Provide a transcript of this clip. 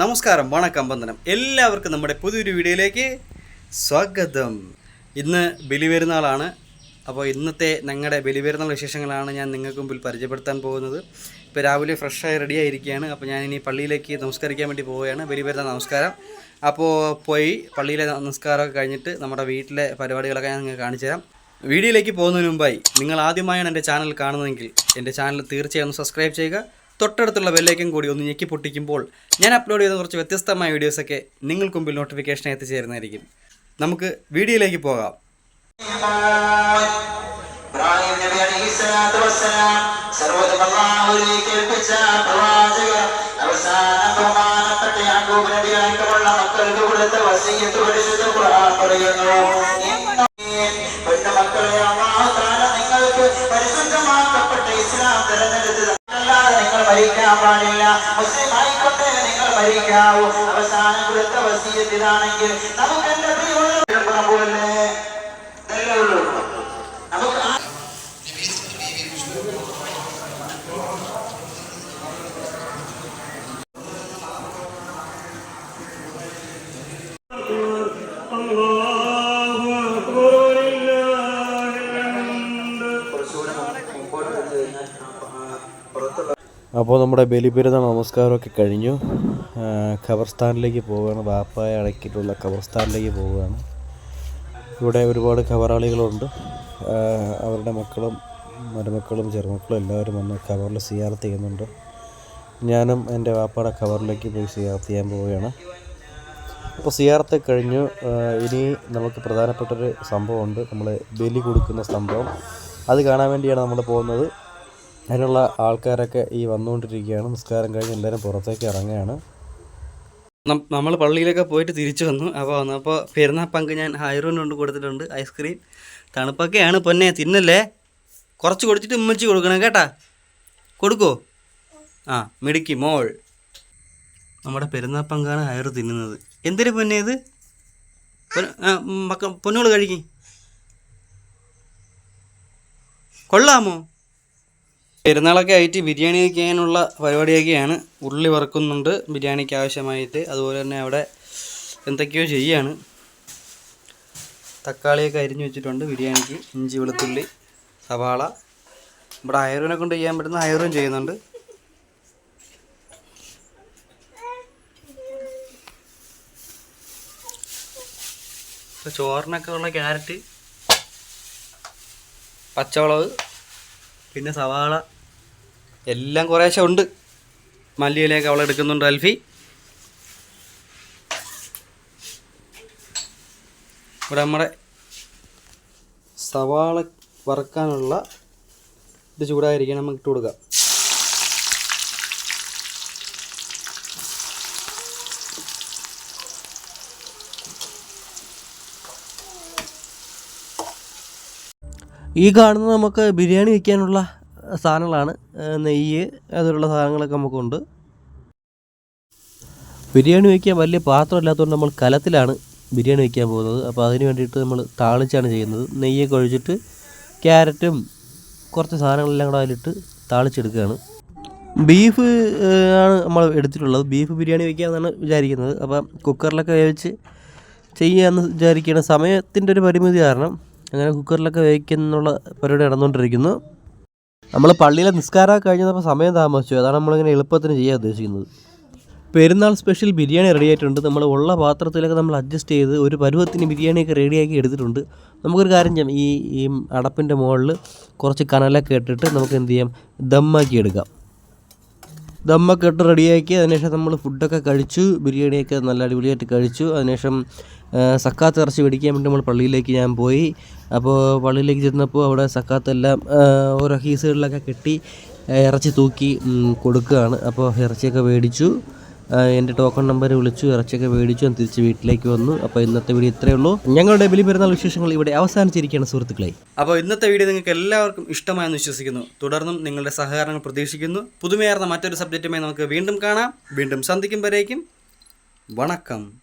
നമസ്കാരം വണക്കം വന്ദനം. എല്ലാവർക്കും നമ്മുടെ പുതിയൊരു വീഡിയോയിലേക്ക് സ്വാഗതം. ഇന്ന് ബലിപെരുന്നാളാണ്. അപ്പോൾ ഇന്നത്തെ ഞങ്ങളുടെ ബലിപെരുന്നാൾ വിശേഷങ്ങളാണ് ഞാൻ നിങ്ങൾക്ക് മുമ്പിൽ പരിചയപ്പെടുത്താൻ പോകുന്നത്. ഇപ്പോൾ രാവിലെ ഫ്രഷായി റെഡി ആയിരിക്കുകയാണ്. അപ്പോൾ ഞാൻ ഇനി പള്ളിയിലേക്ക് നമസ്കരിക്കാൻ വേണ്ടി പോവുകയാണ്. ബലിപെരുന്നാൾ നമസ്കാരം. അപ്പോൾ പോയി പള്ളിയിലെ നമസ്കാരമൊക്കെ കഴിഞ്ഞിട്ട് നമ്മുടെ വീട്ടിലെ പരിപാടികളൊക്കെ ഞാൻ നിങ്ങൾക്ക് കാണിച്ചു തരാം. വീഡിയോയിലേക്ക് പോകുന്നതിന് മുമ്പായി നിങ്ങൾ ആദ്യമായാണ് എന്റെ ചാനൽ കാണുന്നതെങ്കിൽ എന്റെ ചാനൽ തീർച്ചയായും സബ്സ്ക്രൈബ് ചെയ്യുക. തൊട്ടടുത്തുള്ള ബെല്ലേക്കും കൂടി ഒന്ന് ഞെക്കി പൊട്ടിക്കുമ്പോൾ ഞാൻ അപ്ലോഡ് ചെയ്ത കുറച്ച് വ്യത്യസ്തമായ വീഡിയോസൊക്കെ നിങ്ങൾക്ക് മുമ്പിൽ നോട്ടിഫിക്കേഷൻ എത്തിച്ചേരുന്നതായിരിക്കും. നമുക്ക് വീഡിയോയിലേക്ക് പോകാം. പരിശുദ്ധമാക്കപ്പെട്ട ഇസ്ലാം മുസ്ലിം ആയിക്കൊണ്ട് നിങ്ങൾ മരിക്കാവൂ. അവസാനം കൊടുത്ത വസീയത്തിലാണെങ്കിൽ നമുക്ക് എന്റെ അപ്പോൾ നമ്മുടെ ബലിപെരുന്നാൾ നമസ്കാരമൊക്കെ കഴിഞ്ഞു. ഖബർസ്ഥാനിലേക്ക് പോവുകയാണ്. ബാപ്പായ അടക്കിയിട്ടുള്ള ഖബർസ്ഥാനിലേക്ക് പോവുകയാണ്. ഇവിടെ ഒരുപാട് ഖബറാളികളുണ്ട്. അവരുടെ മക്കളും മരുമക്കളും ചെറുമക്കളും എല്ലാവരും വന്ന് ഖബറിൽ സിയാർത്ത് ചെയ്യുന്നുണ്ട്. ഞാനും എന്റെ വാപ്പയുടെ ഖബറിലേക്ക് പോയി സിയാർത്ത് ചെയ്യാൻ പോവുകയാണ്. അപ്പോൾ സിയാർത്ത് കഴിഞ്ഞു. ഇനി നമുക്ക് പ്രധാനപ്പെട്ടൊരു സംഭവമുണ്ട്. നമ്മൾ ബലി കൊടുക്കുന്ന സംഭവം. അത് കാണാൻ വേണ്ടിയാണ് നമ്മൾ പോകുന്നത്. അതിനുള്ള ആൾക്കാരൊക്കെ ഈ വന്നുകൊണ്ടിരിക്കുകയാണ്. നിസ്കാരം കഴിഞ്ഞ് എല്ലാവരും പുറത്തേക്ക് ഇറങ്ങുകയാണ്. നമ്മൾ പള്ളിയിലൊക്കെ പോയിട്ട് തിരിച്ചു വന്നു. അപ്പോൾ വന്നപ്പോൾ പെരുന്നാൾ പങ്ക് ഞാൻ ഹൈറൂന് കൊണ്ട് കൊടുത്തിട്ടുണ്ട്. ഐസ്ക്രീം. തണുപ്പൊക്കെയാണ് പൊന്നെ. തിന്നല്ലേ? കുറച്ച് കൊടുത്തിട്ട് ഉമ്മച്ചി കൊടുക്കണം കേട്ടാ. കൊടുക്കോ? ആ മിടുക്കി മോൾ. നമ്മുടെ പെരുന്നാൾ പങ്കാണ് ഹയറ് തിന്നുന്നത്. എന്തിനു പൊന്നെ ഇത്? മക്ക പൊന്നുകൾ കഴിക്കി കൊള്ളാമോ? പെരുന്നാളൊക്കെ ആയിട്ട് ബിരിയാണി വയ്ക്കാനുള്ള പരിപാടിയൊക്കെയാണ് ഉള്ളി വറുക്കുന്നുണ്ട് ബിരിയാണിക്ക് ആവശ്യമായിട്ട്. അതുപോലെ തന്നെ അവിടെ എന്തൊക്കെയോ ചെയ്യാണ്. തക്കാളിയൊക്കെ അരിഞ്ഞു വെച്ചിട്ടുണ്ട് ബിരിയാണിക്ക്. ഇഞ്ചി വെളുത്തുള്ളി സവാള. ഇവിടെ അയറിനെ കൊണ്ട് ചെയ്യാൻ പറ്റുന്ന അയറും ചെയ്യുന്നുണ്ട്. ചോറിനൊക്കെ ഉള്ള ക്യാരറ്റ് പച്ചമുളക് പിന്നെ സവാള. എല്ലാം കുറേശ്ശെ ഉണ്ട്. മല്ലിയിലേക്ക് അവൾ എടുക്കുന്നുണ്ട് അൽഫി. ഇവിടെ നമ്മുടെ സവാള വറുക്കാനുള്ള ഇത് ചൂടായിരിക്കണം. നമുക്ക് ഇട്ട് കൊടുക്കാം. ഈ കാണുന്ന നമുക്ക് ബിരിയാണി വയ്ക്കാനുള്ള സാധനങ്ങളാണ് നെയ്യ് അതുപോലുള്ള സാധനങ്ങളൊക്കെ നമുക്കുണ്ട്. ബിരിയാണി വയ്ക്കാൻ വലിയ പാത്രം ഇല്ലാത്തതുകൊണ്ട് നമ്മൾ കലത്തിലാണ് ബിരിയാണി വയ്ക്കാൻ പോകുന്നത്. അപ്പോൾ അതിന് വേണ്ടിയിട്ട് നമ്മൾ താളിച്ചാണ് ചെയ്യുന്നത്. നെയ്യ് ഒഴിച്ചിട്ട് ക്യാരറ്റും കുറച്ച് സാധനങ്ങളെല്ലാം കൂടെ അതിലിട്ട് താളിച്ചെടുക്കുകയാണ്. ബീഫ് ആണ് നമ്മൾ എടുത്തിട്ടുള്ളത്. ബീഫ് ബിരിയാണി വയ്ക്കാമെന്നാണ് വിചാരിക്കുന്നത്. അപ്പം കുക്കറിലൊക്കെ വേവിച്ച് ചെയ്യാമെന്ന് വിചാരിക്കുകയാണ് സമയത്തിന്റെ ഒരു പരിമിതി കാരണം അങ്ങനെ കുക്കറിലൊക്കെ വേവിക്കുന്നുള്ള പരിപാടി നടന്നുകൊണ്ടിരിക്കുന്നു. നമ്മൾ പള്ളിയിലെ നിസ്കാരം കഴിഞ്ഞപ്പോൾ സമയം താമസിച്ചു. അതാണ് നമ്മളിങ്ങനെ എളുപ്പത്തിന് ചെയ്യാൻ ഉദ്ദേശിക്കുന്നത്. പെരുന്നാൾ സ്പെഷ്യൽ ബിരിയാണി റെഡി ആയിട്ടുണ്ട്. നമ്മൾ ഉള്ള പാത്രത്തിലൊക്കെ നമ്മൾ അഡ്ജസ്റ്റ് ചെയ്ത് ഒരു പരുവത്തിന് ബിരിയാണിയൊക്കെ റെഡിയാക്കി എടുത്തിട്ടുണ്ട്. നമുക്കൊരു കാര്യം ചെയ്യാം. ഈ ഈ അടപ്പിന്റെ മുകളിൽ കുറച്ച് കനലൊക്കെ ഇട്ടിട്ട് നമുക്ക് എന്ത് ചെയ്യാം? ദമ്മാക്കി എടുക്കാം. ദമ്മൊക്കെ ഇട്ട് റെഡിയാക്കി അതിനുശേഷം നമ്മൾ ഫുഡൊക്കെ കഴിച്ചു ബിരിയാണിയൊക്കെ നല്ല അടിപൊളിയായിട്ട് കഴിച്ചു. അതിനുശേഷം സക്കാത്ത് ഇറച്ചി മേടിക്കാൻ വേണ്ടി നമ്മൾ പള്ളിയിലേക്ക് ഞാൻ പോയി. അപ്പോൾ പള്ളിയിലേക്ക് ചെന്നപ്പോൾ അവിടെ സക്കാത്തെല്ലാം ഓരോ ഹീസുകളിലൊക്കെ കെട്ടി ഇറച്ചി തൂക്കി കൊടുക്കുകയാണ്. അപ്പോൾ ഇറച്ചിയൊക്കെ മേടിച്ചു. എന്റെ ടോക്കൺ നമ്പർ വിളിച്ചു ഇറച്ചിയൊക്കെ മേടിച്ചു തിരിച്ച് വീട്ടിലേക്ക് വന്നു. അപ്പോൾ ഇന്നത്തെ വീഡിയോ ഇത്രയേ ഉള്ളൂ. ഞങ്ങളുടെ ബലി പെരുന്നാൾ വിശേഷങ്ങൾ ഇവിടെ അവസാനിച്ചിരിക്കുകയാണ് സുഹൃത്തുക്കളെ. അപ്പോൾ ഇന്നത്തെ വീഡിയോ നിങ്ങൾക്ക് എല്ലാവർക്കും ഇഷ്ടമായെന്ന് വിശ്വസിക്കുന്നു. തുടർന്നും നിങ്ങളുടെ സഹകരണം പ്രതീക്ഷിക്കുന്നു. പുതുമയാർന്ന മറ്റൊരു സബ്ജക്റ്റുമായി നമുക്ക് വീണ്ടും കാണാം. വീണ്ടും സന്ധിക്കും വരേക്കും വണക്കം.